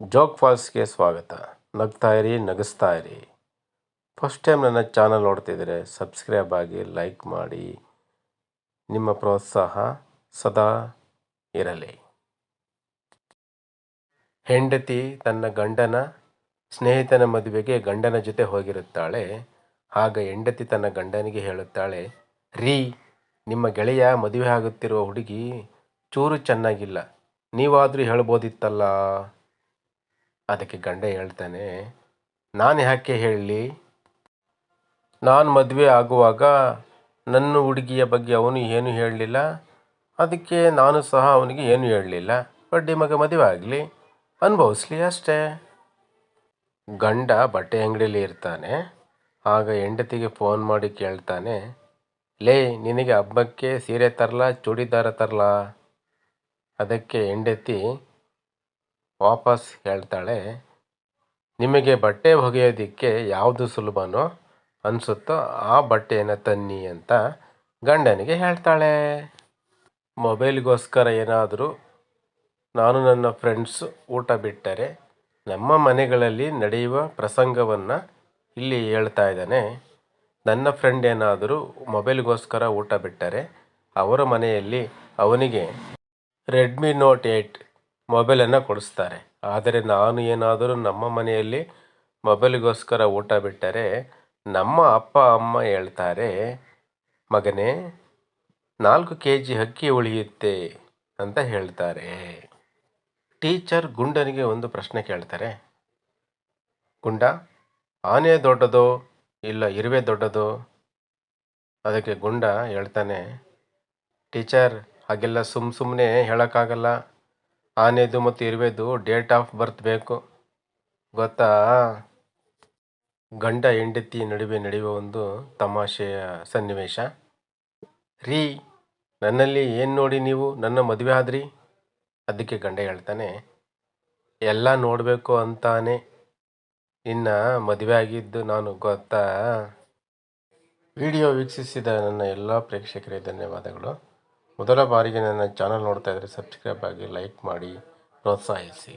ಜೋಗ್ ಫಾಲ್ಸ್ಗೆ ಸ್ವಾಗತ. ನಗ್ತಾ ಇರಿ, ನಗಿಸ್ತಾ ಇರಿ. ಫಸ್ಟ್ ಟೈಮ್ ನನ್ನ ಚಾನಲ್ ನೋಡ್ತಿದ್ರೆ ಸಬ್ಸ್ಕ್ರೈಬ್ ಆಗಿ ಲೈಕ್ ಮಾಡಿ. ನಿಮ್ಮ ಪ್ರೋತ್ಸಾಹ ಸದಾ ಇರಲಿ. ಹೆಂಡತಿ ತನ್ನ ಗಂಡನ, ಸ್ನೇಹಿತನ ಮದುವೆಗೆ ಗಂಡನ ಜೊತೆ ಹೋಗಿರುತ್ತಾಳೆ. ಆಗ ಹೆಂಡತಿ ತನ್ನ ಗಂಡನಿಗೆ ಹೇಳುತ್ತಾಳೆ, ರೀ, ನಿಮ್ಮ ಗೆಳೆಯ ಮದುವೆ ಆಗುತ್ತಿರುವ ಹುಡುಗಿ ಚೂರು ಚೆನ್ನಾಗಿಲ್ಲ. ನೀವಾದರೂ ಹೇಳ್ಬೋದಿತ್ತಲ್ಲ? ಅದಕ್ಕೆ ಗಂಡ ಹೇಳ್ತಾನೆ, ನಾನು ಯಾಕೆ ಹೇಳಲಿ? ನಾನು ಮದುವೆ ಆಗುವಾಗ ನನ್ನ ಹುಡುಗಿಯ ಬಗ್ಗೆ ಅವನು ಏನು ಹೇಳಲಿಲ್ಲ? ಅದಕ್ಕೆ ನಾನು ಸಹ ಅವನಿಗೆ ಏನು ಹೇಳಲಿಲ್ಲ? ಬಡ್ಡಿ ಮಗ ಮದುವೆ ಆಗಲಿ? ಅನುಭವಿಸ್ಲಿ ಅಷ್ಟೇ. ಗಂಡ ಬಟ್ಟೆ ಅಂಗಡಿಯಲ್ಲಿ ಇರ್ತಾನೆ. ಆಗ ಹೆಂಡತಿಗೆ ಫೋನ್ ಮಾಡಿ ಕೇಳ್ತಾನೆ, ಲೇ, ನಿನಗೆ ಹಬ್ಬಕ್ಕೆ ಸೀರೆ ತರಲಾ, ಚೂಡಿದಾರ ತರಲಾ? ಅದಕ್ಕೆ ಹೆಂಡತಿ ವಾಪಸ್ ಹೇಳ್ತಾಳೆ, ನಿಮಗೆ ಬಟ್ಟೆ ಒಗೆಯೋದಕ್ಕೆ ಯಾವುದು ಸುಲಭನೋ ಅನಿಸುತ್ತೋ ಆ ಬಟ್ಟೆಯನ್ನು ತನ್ನಿ ಅಂತ ಗಂಡನಿಗೆ ಹೇಳ್ತಾಳೆ. ಮೊಬೈಲ್ಗೋಸ್ಕರ ಏನಾದರೂ ನಾನು ನನ್ನ ಫ್ರೆಂಡ್ಸ್ ಊಟ ಬಿಟ್ಟರೆ ನಮ್ಮ ಮನೆಗಳಲ್ಲಿ ನಡೆಯುವ ಪ್ರಸಂಗವನ್ನು ಇಲ್ಲಿ ಹೇಳ್ತಾ ಇದ್ದಾನೆ. ನನ್ನ ಫ್ರೆಂಡ್ ಏನಾದರೂ ಮೊಬೈಲ್ಗೋಸ್ಕರ ಊಟ ಬಿಟ್ಟರೆ ಅವರ ಮನೆಯಲ್ಲಿ ಅವನಿಗೆ ರೆಡ್ಮಿ ನೋಟ್ ಏಯ್ಟ್ ಮೊಬೈಲನ್ನು ಕೊಡಿಸ್ತಾರೆ. ಆದರೆ ನಾನು ಏನಾದರೂ ನಮ್ಮ ಮನೆಯಲ್ಲಿ ಮೊಬೈಲಿಗೋಸ್ಕರ ಊಟ ಬಿಟ್ಟರೆ ನಮ್ಮ ಅಪ್ಪ, ಅಮ್ಮ ಹೇಳ್ತಾರೆ, ಮಗನೇ, ನಾಲ್ಕು ಕೆ ಜಿ ಅಕ್ಕಿ ಉಳಿಯುತ್ತೆ ಅಂತ ಹೇಳ್ತಾರೆ. ಟೀಚರ್ ಗುಂಡನಿಗೆ ಒಂದು ಪ್ರಶ್ನೆ ಕೇಳ್ತಾರೆ. ಗುಂಡ, ಆನೆ ದೊಡ್ಡದೋ ಇಲ್ಲ ಇರುವೆ ದೊಡ್ಡದೋ? ಅದಕ್ಕೆ ಗುಂಡ ಹೇಳ್ತಾನೆ, ಟೀಚರ್, ಹಾಗೆಲ್ಲ ಸುಮ್ಮ ಸುಮ್ಮನೆ ಹೇಳೋಕ್ಕಾಗಲ್ಲ. ಆನೆದು ಮತ್ತು ಇರುವೆದು ಡೇಟ್ ಆಫ್ ಬರ್ತ್ ಬೇಕು. ಗೊತ್ತಾ? ಗಂಡ ಹೆಂಡತಿ ನಡುವೆ ನಡೆಯುವ ಒಂದು ತಮಾಷೆಯ ಸನ್ನಿವೇಶ. ರೀ, ನನ್ನಲ್ಲಿ ಏನು ನೋಡಿ ನೀವು? ನನ್ನ ಮದುವೆ ಆದ್ರಿ? ಅದಕ್ಕೆ ಗಂಡ ಹೇಳ್ತಾನೆ, ಎಲ್ಲ ನೋಡಬೇಕು ಅಂತಾನೆ. ಇನ್ನು ಮದುವೆ ಆಗಿದ್ದು ನಾನು ಗೊತ್ತಾ? ವಿಡಿಯೋ ವೀಕ್ಷಿಸಿದ ನನ್ನ ಎಲ್ಲ ಪ್ರೇಕ್ಷಕರಿಗೆ ಧನ್ಯವಾದಗಳು. ಮೊದಲ ಬಾರಿಗೆ ನನ್ನ ಚಾನಲ್ ನೋಡ್ತಾ ಇದ್ದರೆ ಸಬ್ಸ್ಕ್ರೈಬ್ ಆಗಿ ಲೈಕ್ ಮಾಡಿ ಪ್ರೋತ್ಸಾಹಿಸಿ.